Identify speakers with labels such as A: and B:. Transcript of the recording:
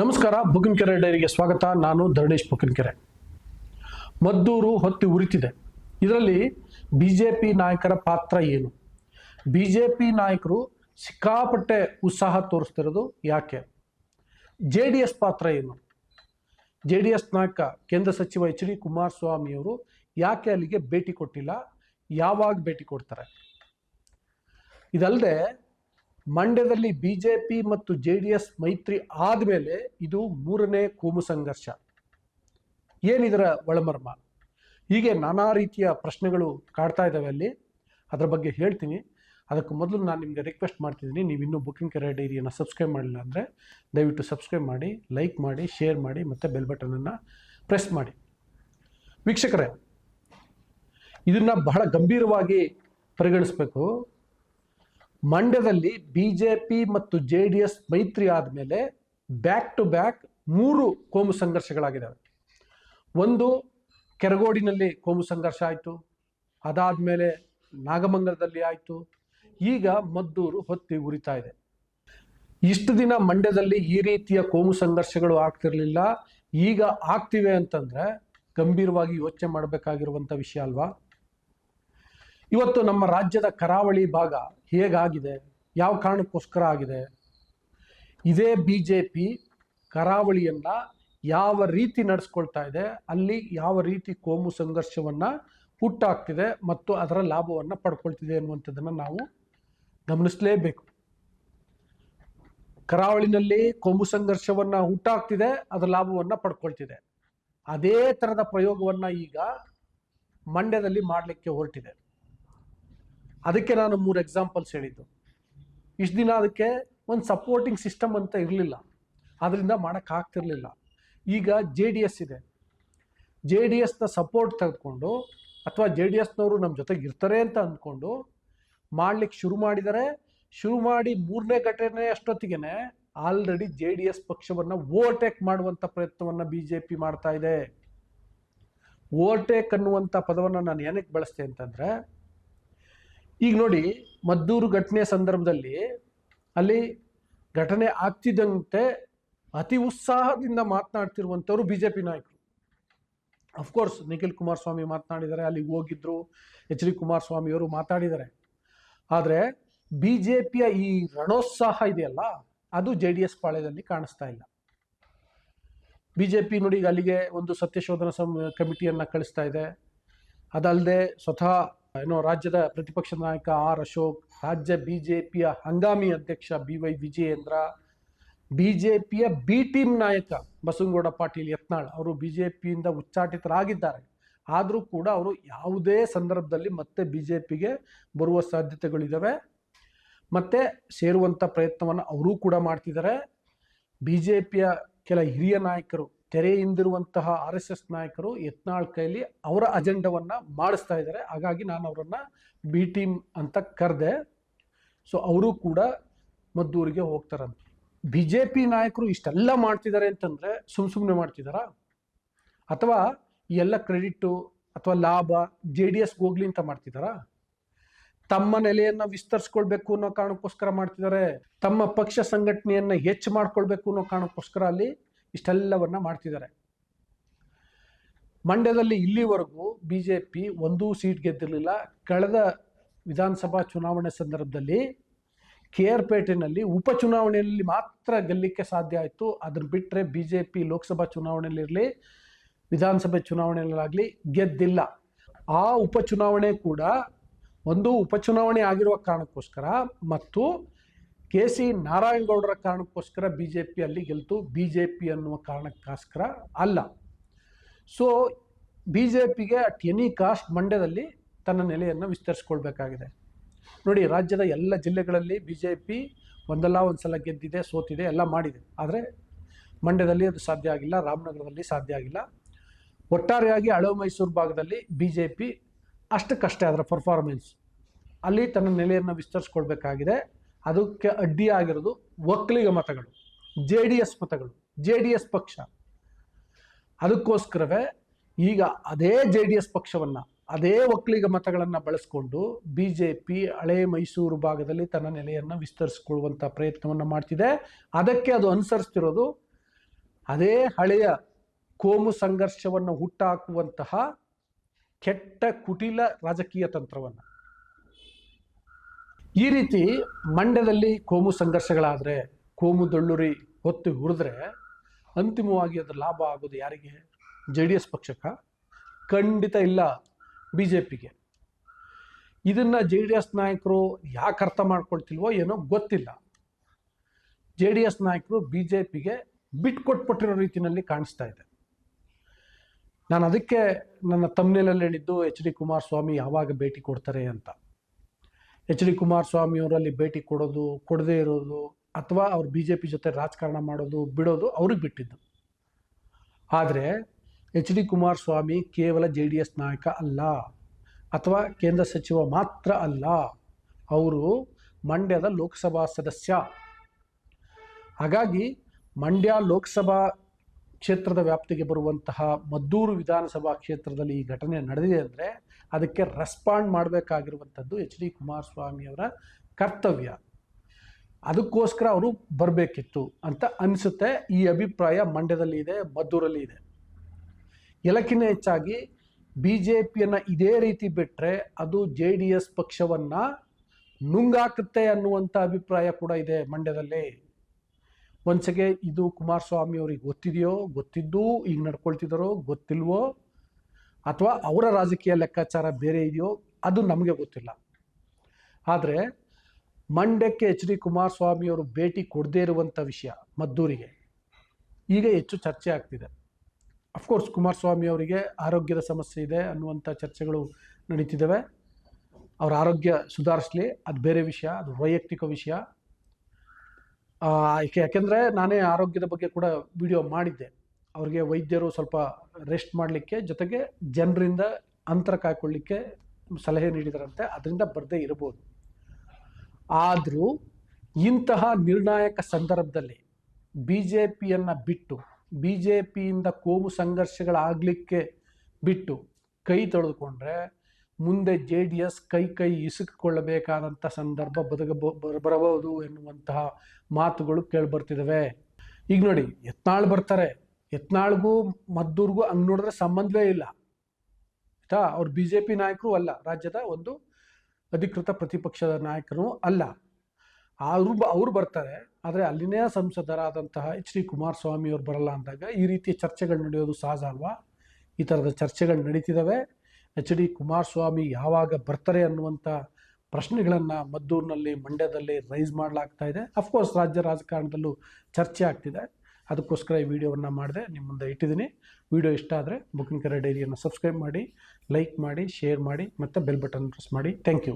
A: ನಮಸ್ಕಾರ, ಬುಕಿನ್ಕೆರೆ ಡೈರಿಗೆ ಸ್ವಾಗತ. ನಾನು ಧರಣೇಶ್ ಬುಕಿನ್ಕೆರೆ. ಮದ್ದೂರು ಹೊತ್ತಿ ಉರಿತಿದೆ. ಇದರಲ್ಲಿ ಬಿ ಜೆ ಪಿ ನಾಯಕರ ಪಾತ್ರ ಏನು? ಬಿ ಜೆ ಪಿ ನಾಯಕರು ಸಿಕ್ಕಾಪಟ್ಟೆ ಉತ್ಸಾಹ ತೋರಿಸ್ತಿರೋದು ಯಾಕೆ? ಜೆ ಡಿ ಎಸ್ ಪಾತ್ರ ಏನು? ಜೆ ಡಿ ಎಸ್ ನಾಯಕ ಕೇಂದ್ರ ಸಚಿವ ಎಚ್ ಡಿ ಕುಮಾರಸ್ವಾಮಿಯವರು ಯಾಕೆ ಅಲ್ಲಿಗೆ ಭೇಟಿ ಕೊಟ್ಟಿಲ್ಲ? ಯಾವಾಗ ಭೇಟಿ ಕೊಡ್ತಾರೆ? ಇದಲ್ಲದೆ ಮಂಡ್ಯದಲ್ಲಿ ಬಿ ಜೆ ಪಿ ಮತ್ತು ಜೆ ಡಿ ಎಸ್ ಮೈತ್ರಿ ಆದಮೇಲೆ ಇದು ಮೂರನೇ ಕೋಮು ಸಂಘರ್ಷ. ಏನಿದರ ಒಳಮರ್ಮ? ಹೀಗೆ ನಾನಾ ರೀತಿಯ ಪ್ರಶ್ನೆಗಳು ಕಾಡ್ತಾ ಇದ್ದಾವೆ ಅಲ್ಲಿ. ಅದರ ಬಗ್ಗೆ ಹೇಳ್ತೀನಿ. ಅದಕ್ಕೆ ಮೊದಲು ನಾನು ನಿಮಗೆ ರಿಕ್ವೆಸ್ಟ್ ಮಾಡ್ತಿದ್ದೀನಿ, ನೀವು ಇನ್ನೂ ಬುಕಿಂಗ್ ಕೆರೆ ಡೈರಿಯನ್ನು ಸಬ್ಸ್ಕ್ರೈಬ್ ಮಾಡಿಲ್ಲ ಅಂದರೆ ದಯವಿಟ್ಟು ಸಬ್ಸ್ಕ್ರೈಬ್ ಮಾಡಿ ಲೈಕ್ ಮಾಡಿ ಶೇರ್ ಮಾಡಿ, ಮತ್ತು ಬೆಲ್ ಬಟನನ್ನು ಪ್ರೆಸ್ ಮಾಡಿ. ವೀಕ್ಷಕರೇ, ಇದನ್ನು ಬಹಳ ಗಂಭೀರವಾಗಿ ಪರಿಗಣಿಸಬೇಕು. ಮಂಡ್ಯದಲ್ಲಿ ಬಿ ಜೆ ಪಿ ಮತ್ತು ಜೆ ಡಿ ಎಸ್ ಮೈತ್ರಿ ಆದಮೇಲೆ ಬ್ಯಾಕ್ ಟು ಬ್ಯಾಕ್ ಮೂರು ಕೋಮು ಸಂಘರ್ಷಗಳಾಗಿದ್ದಾವೆ. ಒಂದು ಕೆರಗೋಡಿನಲ್ಲಿ ಕೋಮು ಸಂಘರ್ಷ ಆಯಿತು, ಅದಾದಮೇಲೆ ನಾಗಮಂಗಲದಲ್ಲಿ ಆಯಿತು, ಈಗ ಮದ್ದೂರು ಹೊತ್ತಿ ಉರಿತಾ ಇದೆ. ಇಷ್ಟು ದಿನ ಮಂಡ್ಯದಲ್ಲಿ ಈ ರೀತಿಯ ಕೋಮು ಸಂಘರ್ಷಗಳು ಆಗ್ತಿರಲಿಲ್ಲ, ಈಗ ಆಗ್ತಿವೆ ಅಂತಂದ್ರೆ ಗಂಭೀರವಾಗಿ ಯೋಚನೆ ಮಾಡಬೇಕಾಗಿರುವಂಥ ವಿಷಯ ಅಲ್ವಾ? ಇವತ್ತು ನಮ್ಮ ರಾಜ್ಯದ ಕರಾವಳಿ ಭಾಗ ಹೇಗಾಗಿದೆ? ಯಾವ ಕಾರಣಕ್ಕೋಸ್ಕರ ಆಗಿದೆ? ಇದೇ ಬಿ ಜೆ ಪಿ ಕರಾವಳಿಯನ್ನು ಯಾವ ರೀತಿ ನಡೆಸ್ಕೊಳ್ತಾ ಇದೆ, ಅಲ್ಲಿ ಯಾವ ರೀತಿ ಕೋಮು ಸಂಘರ್ಷವನ್ನು ಹುಟ್ಟಾಗ್ತಿದೆ ಮತ್ತು ಅದರ ಲಾಭವನ್ನು ಪಡ್ಕೊಳ್ತಿದೆ ಅನ್ನುವಂಥದ್ದನ್ನು ನಾವು ಗಮನಿಸಲೇಬೇಕು. ಕರಾವಳಿನಲ್ಲಿ ಕೋಮು ಸಂಘರ್ಷವನ್ನು ಹುಟ್ಟಾಗ್ತಿದೆ, ಅದರ ಲಾಭವನ್ನು ಪಡ್ಕೊಳ್ತಿದೆ. ಅದೇ ಥರದ ಪ್ರಯೋಗವನ್ನು ಈಗ ಮಂಡ್ಯದಲ್ಲಿ ಮಾಡಲಿಕ್ಕೆ ಹೊರಟಿದೆ. ಅದಕ್ಕೆ ನಾನು ಮೂರು ಎಕ್ಸಾಂಪಲ್ಸ್ ಹೇಳಿದ್ದು. ಇಷ್ಟು ದಿನ ಅದಕ್ಕೆ ಒಂದು ಸಪೋರ್ಟಿಂಗ್ ಸಿಸ್ಟಮ್ ಅಂತ ಇರಲಿಲ್ಲ. ಅದರಿಂದ ಮಾಡೋಕ್ಕಾಗ್ತಿರ್ಲಿಲ್ಲ ಈಗ ಜೆ ಡಿ ಎಸ್ ಇದೆ. ಜೆ ಡಿ ಎಸ್ನ ಸಪೋರ್ಟ್ ತೆಗೆದುಕೊಂಡು ಅಥವಾ ಜೆ ಡಿ ಎಸ್ನವರು ನಮ್ಮ ಜೊತೆಗೆ ಇರ್ತಾರೆ ಅಂತ ಅಂದ್ಕೊಂಡು ಮಾಡ್ಲಿಕ್ಕೆ ಶುರು ಮಾಡಿದರೆ, ಶುರು ಮಾಡಿ ಮೂರನೇ ಘಟನೆ ಅಷ್ಟೊತ್ತಿಗೆ ಆಲ್ರೆಡಿ ಜೆ ಡಿ ಎಸ್ ಪಕ್ಷವನ್ನು ಓವರ್ಟೇಕ್ ಮಾಡುವಂಥ ಪ್ರಯತ್ನವನ್ನು ಬಿ ಜೆ ಪಿ ಮಾಡ್ತಾ ಇದೆ. ಓವರ್ಟೇಕ್ ಅನ್ನುವಂಥ ಪದವನ್ನು ನಾನು ಏನಕ್ಕೆ ಬಳಸ್ತೆ ಅಂತಂದರೆ ಈಗ ನೋಡಿ, ಮದ್ದೂರು ಘಟನೆ ಸಂದರ್ಭದಲ್ಲಿ ಅಲ್ಲಿ ಘಟನೆ ಆಗ್ತಿದ್ದಂತೆ ಅತಿ ಉತ್ಸಾಹದಿಂದ ಮಾತನಾಡ್ತಿರುವಂಥವ್ರು ಬಿ ಜೆ ಪಿ ನಾಯಕರು ಅಫ್ಕೋರ್ಸ್ ನಿಖಿಲ್ ಕುಮಾರಸ್ವಾಮಿ ಮಾತನಾಡಿದ್ದಾರೆ, ಅಲ್ಲಿಗೆ ಹೋಗಿದ್ರು, ಎಚ್ ಡಿ ಕುಮಾರಸ್ವಾಮಿಯವರು ಮಾತಾಡಿದ್ದಾರೆ. ಆದರೆ ಬಿ ಜೆ ಪಿಯ ಈ ರಣೋತ್ಸಾಹ ಇದೆಯಲ್ಲ, ಅದು ಜೆ ಡಿ ಎಸ್ ಪಾಳ್ಯದಲ್ಲಿ ಕಾಣಿಸ್ತಾ ಇಲ್ಲ. ಬಿ ಜೆ ಪಿ ನೋಡಿ ಈಗ ಅಲ್ಲಿಗೆ ಒಂದು ಸತ್ಯಶೋಧನಾ ಸಮ, ಕಮಿಟಿಯನ್ನು ಕಳಿಸ್ತಾ ಇದೆ. ಅದಲ್ಲದೆ ಸ್ವತಃ ಏನೋ ರಾಜ್ಯದ ಪ್ರತಿಪಕ್ಷ ನಾಯಕ ಆರ್ ಅಶೋಕ್, ರಾಜ್ಯ ಬಿ ಜೆ ಪಿಯ ಹಂಗಾಮಿ ಅಧ್ಯಕ್ಷ B Y Vijayendra B J ಪಿಯ ಬಿ ಟೀಮ್ ನಾಯಕ ಬಸವನಗೌಡ ಪಾಟೀಲ್ ಯತ್ನಾಳ್ ಅವರು ಬಿ ಜೆ ಪಿಯಿಂದ ಉಚ್ಚಾಟಿತರಾಗಿದ್ದಾರೆ. ಆದರೂ ಕೂಡ ಅವರು ಯಾವುದೇ ಸಂದರ್ಭದಲ್ಲಿ ಮತ್ತೆ ಬಿ ಜೆ ಪಿಗೆ ಬರುವ ಸಾಧ್ಯತೆಗಳಿದ್ದಾವೆ ಮತ್ತೆ ಸೇರುವಂಥ ಪ್ರಯತ್ನವನ್ನು ಅವರೂ ಕೂಡ ಮಾಡ್ತಿದ್ದಾರೆ. ಬಿ ಜೆ ಪಿಯ ಕೆಲ ಹಿರಿಯ ನಾಯಕರು ತೆರೆ ಹಿಂದಿರುವಂತಹ ಆರ್ ಎಸ್ ಎಸ್ ನಾಯಕರು ಯತ್ನಾಳ್ ಕೈಲಿ ಅವರ ಅಜೆಂಡವನ್ನು ಮಾಡಿಸ್ತಾ ಇದ್ದಾರೆ. ಹಾಗಾಗಿ ನಾನು ಅವರನ್ನು ಬಿ ಟೀಮ್ ಅಂತ ಕರೆದೆ. ಸೊ ಅವರು ಕೂಡ ಮದ್ದೂರಿಗೆ ಹೋಗ್ತಾರಂತೆ. ಬಿ ಜೆ ಪಿ ನಾಯಕರು ಇಷ್ಟೆಲ್ಲ ಮಾಡ್ತಿದ್ದಾರೆ ಅಂತಂದರೆ ಸುಮ್ ಸುಮ್ಮನೆ ಮಾಡ್ತಿದ್ದಾರಾ? ಅಥವಾ ಎಲ್ಲ ಕ್ರೆಡಿಟ್ಟು ಅಥವಾ ಲಾಭ ಜೆ ಡಿ ಎಸ್ಗೆ ಹೋಗ್ಲಿ ಅಂತ ಮಾಡ್ತಿದ್ದಾರಾ? ತಮ್ಮ ನೆಲೆಯನ್ನು ವಿಸ್ತರಿಸ್ಕೊಳ್ಬೇಕು ಅನ್ನೋ ಕಾರಣಕ್ಕೋಸ್ಕರ ಮಾಡ್ತಿದ್ದಾರೆ. ತಮ್ಮ ಪಕ್ಷ ಸಂಘಟನೆಯನ್ನು ಹೆಚ್ಚು ಮಾಡ್ಕೊಳ್ಬೇಕು ಅನ್ನೋ ಕಾರಣಕ್ಕೋಸ್ಕರ ಅಲ್ಲಿ ಇಷ್ಟೆಲ್ಲವನ್ನ ಮಾಡ್ತಿದ್ದಾರೆ. ಮಂಡ್ಯದಲ್ಲಿ ಇಲ್ಲಿವರೆಗೂ ಬಿ ಜೆ ಪಿ ಒಂದೂ ಸೀಟ್ ಗೆದ್ದಿರಲಿಲ್ಲ. ಕಳೆದ ವಿಧಾನಸಭಾ ಚುನಾವಣೆ ಸಂದರ್ಭದಲ್ಲಿ ಕೆ ಆರ್ ಪೇಟೆನಲ್ಲಿ ಉಪಚುನಾವಣೆಯಲ್ಲಿ ಮಾತ್ರ ಗೆಲ್ಲಲಿಕ್ಕೆ ಸಾಧ್ಯ ಆಯಿತು. ಅದನ್ನು ಬಿಟ್ಟರೆ ಬಿ ಜೆ ಪಿ ಲೋಕಸಭಾ ಚುನಾವಣೆಯಲ್ಲಿರಲಿ ವಿಧಾನಸಭೆ ಚುನಾವಣೆಯಲ್ಲಾಗಲಿ ಗೆದ್ದಿಲ್ಲ. ಆ ಉಪಚುನಾವಣೆ ಕೂಡ ಒಂದು ಉಪಚುನಾವಣೆ ಆಗಿರುವ ಕಾರಣಕ್ಕೋಸ್ಕರ ಮತ್ತು ಕೆ ಸಿ ನಾರಾಯಣಗೌಡರ ಕಾರಣಕ್ಕೋಸ್ಕರ ಬಿ ಜೆ ಪಿ ಅಲ್ಲಿ ಗೆಲ್ತು. ಬಿ ಜೆ ಪಿ ಅನ್ನುವ ಕಾರಣಕ್ಕೋಸ್ಕರ ಅಲ್ಲ. ಸೊ ಬಿ ಜೆ ಪಿಗೆ ಅಟ್ ಎನಿ ಕಾಸ್ಟ್ ಮಂಡ್ಯದಲ್ಲಿ ತನ್ನ ನೆಲೆಯನ್ನು ವಿಸ್ತರಿಸ್ಕೊಳ್ಬೇಕಾಗಿದೆ. ನೋಡಿ, ರಾಜ್ಯದ ಎಲ್ಲ ಜಿಲ್ಲೆಗಳಲ್ಲಿ ಬಿ ಜೆ ಪಿ ಒಂದಲ್ಲ ಒಂದು ಸಲ ಗೆದ್ದಿದೆ, ಸೋತಿದೆ, ಎಲ್ಲ ಮಾಡಿದೆ. ಆದರೆ ಮಂಡ್ಯದಲ್ಲಿ ಅದು ಸಾಧ್ಯ ಆಗಿಲ್ಲ, ರಾಮನಗರದಲ್ಲಿ ಸಾಧ್ಯ ಆಗಿಲ್ಲ. ಒಟ್ಟಾರೆಯಾಗಿ ಹಳೆ ಮೈಸೂರು ಭಾಗದಲ್ಲಿ ಬಿ ಜೆ ಪಿ ಅಷ್ಟಕ್ಕಷ್ಟೇ ಅದರ ಪರ್ಫಾರ್ಮೆನ್ಸ್ ಅಲ್ಲಿ ತನ್ನ ನೆಲೆಯನ್ನು ವಿಸ್ತರಿಸ್ಕೊಳ್ಬೇಕಾಗಿದೆ. ಅದಕ್ಕೆ ಅಡ್ಡಿಯಾಗಿರೋದು ಒಕ್ಕಲಿಗ ಮತಗಳು, ಜೆ ಡಿ ಎಸ್ ಮತಗಳು, ಜೆ ಡಿ ಎಸ್ ಪಕ್ಷ. ಅದಕ್ಕೋಸ್ಕರವೇ ಈಗ ಅದೇ ಜೆ ಡಿ ಎಸ್ ಪಕ್ಷವನ್ನು, ಅದೇ ಒಕ್ಕಲಿಗ ಮತಗಳನ್ನು ಬಳಸ್ಕೊಂಡು ಬಿ ಜೆ ಪಿ ಹಳೆ ಮೈಸೂರು ಭಾಗದಲ್ಲಿ ತನ್ನ ನೆಲೆಯನ್ನು ವಿಸ್ತರಿಸಿಕೊಳ್ಳುವಂತ ಪ್ರಯತ್ನವನ್ನು ಮಾಡ್ತಿದೆ. ಅದಕ್ಕೆ ಅದು ಅನುಸರಿಸ್ತಿರೋದು ಅದೇ ಹಳೆಯ ಕೋಮು ಸಂಘರ್ಷವನ್ನು ಹುಟ್ಟಾಕುವಂತಹ ಕೆಟ್ಟ ಕುಟಿಲ ರಾಜಕೀಯ ತಂತ್ರವನ್ನು. ಈ ರೀತಿ ಮಂಡ್ಯದಲ್ಲಿ ಕೋಮು ಸಂಘರ್ಷಗಳಾದರೆ, ಕೋಮು ದೊಳ್ಳುರಿ ಹೊತ್ತು ಹುರಿದ್ರೆ ಅಂತಿಮವಾಗಿ ಅದರ ಲಾಭ ಆಗೋದು ಯಾರಿಗೆ? ಜೆ ಡಿ ಎಸ್ ಪಕ್ಷಕ್ಕ. ಖಂಡಿತ ಇಲ್ಲ ಬಿ ಜೆ ಪಿಗೆ. ಇದನ್ನು ಜೆ ಡಿ ಎಸ್ ನಾಯಕರು ಯಾಕೆ ಅರ್ಥ ಮಾಡ್ಕೊಳ್ತಿಲ್ವೋ ಏನೋ ಗೊತ್ತಿಲ್ಲ. ಜೆ ಡಿ ಎಸ್ ನಾಯಕರು ಬಿ ಜೆ ಪಿಗೆ ಬಿಟ್ಕೊಟ್ಬಿಟ್ಟಿರೋ ರೀತಿಯಲ್ಲಿ ಕಾಣಿಸ್ತಾ ಇದೆ. ನಾನು ಅದಕ್ಕೆ ನನ್ನ ತಮ್ಮನೇಲಲ್ಲಿ ಹೇಳಿದ್ದು ಎಚ್ ಡಿ ಕುಮಾರಸ್ವಾಮಿ ಯಾವಾಗ ಭೇಟಿ ಕೊಡ್ತಾರೆ ಅಂತ. ಎಚ್ ಡಿ ಕುಮಾರಸ್ವಾಮಿ ಅವರಲ್ಲಿ ಭೇಟಿ ಕೊಡೋದು, ಕೊಡದೇ ಇರೋದು, ಅಥವಾ ಅವ್ರು ಬಿ ಜೆ ಪಿ ಜೊತೆ ರಾಜಕಾರಣ ಮಾಡೋದು, ಬಿಡೋದು ಅವ್ರಿಗೆ ಬಿಟ್ಟಿದ್ದು. ಆದರೆ ಎಚ್ ಡಿ ಕುಮಾರಸ್ವಾಮಿ ಕೇವಲ ಜೆ ಡಿ ಎಸ್ ನಾಯಕ ಅಲ್ಲ, ಅಥವಾ ಕೇಂದ್ರ ಸಚಿವ ಮಾತ್ರ ಅಲ್ಲ, ಅವರು ಮಂಡ್ಯದ ಲೋಕಸಭಾ ಸದಸ್ಯ. ಹಾಗಾಗಿ ಮಂಡ್ಯ ಲೋಕಸಭಾ ಕ್ಷೇತ್ರದ ವ್ಯಾಪ್ತಿಗೆ ಬರುವಂತಹ ಮದ್ದೂರು ವಿಧಾನಸಭಾ ಕ್ಷೇತ್ರದಲ್ಲಿ ಈ ಘಟನೆ ನಡೆದಿದೆ ಅಂದರೆ ಅದಕ್ಕೆ ರೆಸ್ಪಾಂಡ್ ಮಾಡಬೇಕಾಗಿರುವಂಥದ್ದು ಎಚ್ ಡಿ ಕುಮಾರಸ್ವಾಮಿಯವರ ಕರ್ತವ್ಯ. ಅದಕ್ಕೋಸ್ಕರ ಅವರು ಬರಬೇಕಿತ್ತು ಅಂತ ಅನಿಸುತ್ತೆ. ಈ ಅಭಿಪ್ರಾಯ ಮಂಡ್ಯದಲ್ಲಿ ಇದೆ, ಮದ್ದೂರಲ್ಲಿ ಇದೆ. ಎಲ್ಲಕ್ಕಿಂತ ಹೆಚ್ಚಾಗಿ ಬಿ ಜೆ ಪಿಯನ್ನು ಇದೇ ರೀತಿ ಬಿಟ್ಟರೆ ಅದು ಜೆ ಡಿ ಎಸ್ ಪಕ್ಷವನ್ನು ನುಂಗಾಕುತ್ತೆ ಅನ್ನುವಂಥ ಅಭಿಪ್ರಾಯ ಕೂಡ ಇದೆ ಮಂಡ್ಯದಲ್ಲಿ. ಒಂದ್ಸಗೆ ಇದು ಕುಮಾರಸ್ವಾಮಿ ಅವ್ರಿಗೆ ಗೊತ್ತಿದೆಯೋ, ಗೊತ್ತಿದ್ದು ಈಗ ನಡ್ಕೊಳ್ತಿದ್ದಾರೋ ಗೊತ್ತಿಲ್ವೋ, ಅಥವಾ ಅವರ ರಾಜಕೀಯ ಲೆಕ್ಕಾಚಾರ ಬೇರೆ ಇದೆಯೋ, ಅದು ನಮಗೆ ಗೊತ್ತಿಲ್ಲ. ಆದರೆ ಮಂಡ್ಯಕ್ಕೆ ಎಚ್ ಡಿ ಕುಮಾರಸ್ವಾಮಿ ಅವರು ಭೇಟಿ ಕೊಡದೇ ಇರುವಂಥ ವಿಷಯ ಮದ್ದೂರಿಗೆ, ಈಗ ಹೆಚ್ಚು ಚರ್ಚೆ ಆಗ್ತಿದೆ. ಅಫ್ಕೋರ್ಸ್ ಕುಮಾರಸ್ವಾಮಿ ಅವರಿಗೆ ಆರೋಗ್ಯದ ಸಮಸ್ಯೆ ಇದೆ ಅನ್ನುವಂಥ ಚರ್ಚೆಗಳು ನಡೀತಿದ್ದಾವೆ ಅವರ ಆರೋಗ್ಯ ಸುಧಾರಿಸಲಿ, ಅದು ಬೇರೆ ವಿಷಯ, ಅದು ವೈಯಕ್ತಿಕ ವಿಷಯ. ಯಾಕೆಂದರೆ ನಾನೇ ಆರೋಗ್ಯದ ಬಗ್ಗೆ ಕೂಡ ವಿಡಿಯೋ ಮಾಡಿದ್ದೆ. ಅವ್ರಿಗೆ ವೈದ್ಯರು ಸ್ವಲ್ಪ ರೆಸ್ಟ್ ಮಾಡಲಿಕ್ಕೆ, ಜೊತೆಗೆ ಜನರಿಂದ ಅಂತರ ಕಾಯ್ಕೊಳ್ಳಿಕ್ಕೆ ಸಲಹೆ ನೀಡಿದರಂತೆ, ಅದರಿಂದ ಬರದೇ ಇರಬಹುದು ಆದರೂ ಇಂತಹ ನಿರ್ಣಾಯಕ ಸಂದರ್ಭದಲ್ಲಿ ಬಿ ಜೆ ಪಿಯನ್ನು ಬಿಟ್ಟು ಬಿ ಜೆ ಪಿಯಿಂದ ಕೋಮು ಸಂಘರ್ಷಗಳಾಗಲಿಕ್ಕೆ ಬಿಟ್ಟು ಕೈ ತೊಳೆದುಕೊಂಡ್ರೆ ಮುಂದೆ ಜೆ ಡಿ ಎಸ್ ಕೈ ಕೈ ಇಸುಕಿಕೊಳ್ಳಬೇಕಾದಂಥ ಸಂದರ್ಭ ಬದುಕಬ ಬರ- ಬರಬಹುದು ಎನ್ನುವಂತಹ ಮಾತುಗಳು ಕೇಳಿಬರ್ತಿದ್ದಾವೆ ಈಗ ನೋಡಿ, ಯತ್ನಾಳ್ ಬರ್ತಾರೆ. ಯತ್ನಾಳ್ಗೂ ಮದ್ದೂರ್ಗೂ ಹಂಗೆ ನೋಡಿದ್ರೆ ಸಂಬಂಧವೇ ಇಲ್ಲ. ಆಯ್ತಾ? ಅವ್ರು ಬಿ ಜೆ ಪಿ ನಾಯಕರು ಅಲ್ಲ, ರಾಜ್ಯದ ಒಂದು ಅಧಿಕೃತ ಪ್ರತಿಪಕ್ಷದ ನಾಯಕರು ಅಲ್ಲ. ಅವರು ಅವ್ರು ಬರ್ತಾರೆ, ಆದರೆ ಅಲ್ಲಿನೇ ಸಂಸದರಾದಂತಹ ಎಚ್ ಡಿ ಕುಮಾರಸ್ವಾಮಿ ಅವರು ಬರಲ್ಲ ಅಂದಾಗ ಈ ರೀತಿಯ ಚರ್ಚೆಗಳು ನಡೆಯೋದು ಸಹಜ ಅಲ್ವಾ? ಈ ಥರದ ಚರ್ಚೆಗಳು ನಡೀತಿದ್ದಾವೆ ಎಚ್ ಡಿ ಕುಮಾರಸ್ವಾಮಿ ಯಾವಾಗ ಬರ್ತಾರೆ ಅನ್ನುವಂಥ ಪ್ರಶ್ನೆಗಳನ್ನು ಮದ್ದೂರಿನಲ್ಲಿ, ಮಂಡ್ಯದಲ್ಲಿ ರೈಸ್ ಮಾಡಲಾಗ್ತಾ ಇದೆ. ಅಫ್ಕೋರ್ಸ್ ರಾಜ್ಯ ರಾಜಕಾರಣದಲ್ಲೂ ಚರ್ಚೆ ಆಗ್ತಿದೆ. ಅದಕ್ಕೋಸ್ಕರ ಈ ವಿಡಿಯೋವನ್ನು ಮಾಡಿದೆ. ನಿಮ್ಮ ಮುಂದೆ ಇಟ್ಟಿದ್ದೀನಿ. ವಿಡಿಯೋ ಇಷ್ಟ ಆದರೆ ಬುಕಿಂಗ್ ಕರೆ ಡೈರಿಯನ್ನು ಸಬ್ಸ್ಕ್ರೈಬ್ ಮಾಡಿ ಲೈಕ್ ಮಾಡಿ ಶೇರ್ ಮಾಡಿ, ಮತ್ತು ಬೆಲ್ ಬಟನ್ ಪ್ರೆಸ್ ಮಾಡಿ. Thank you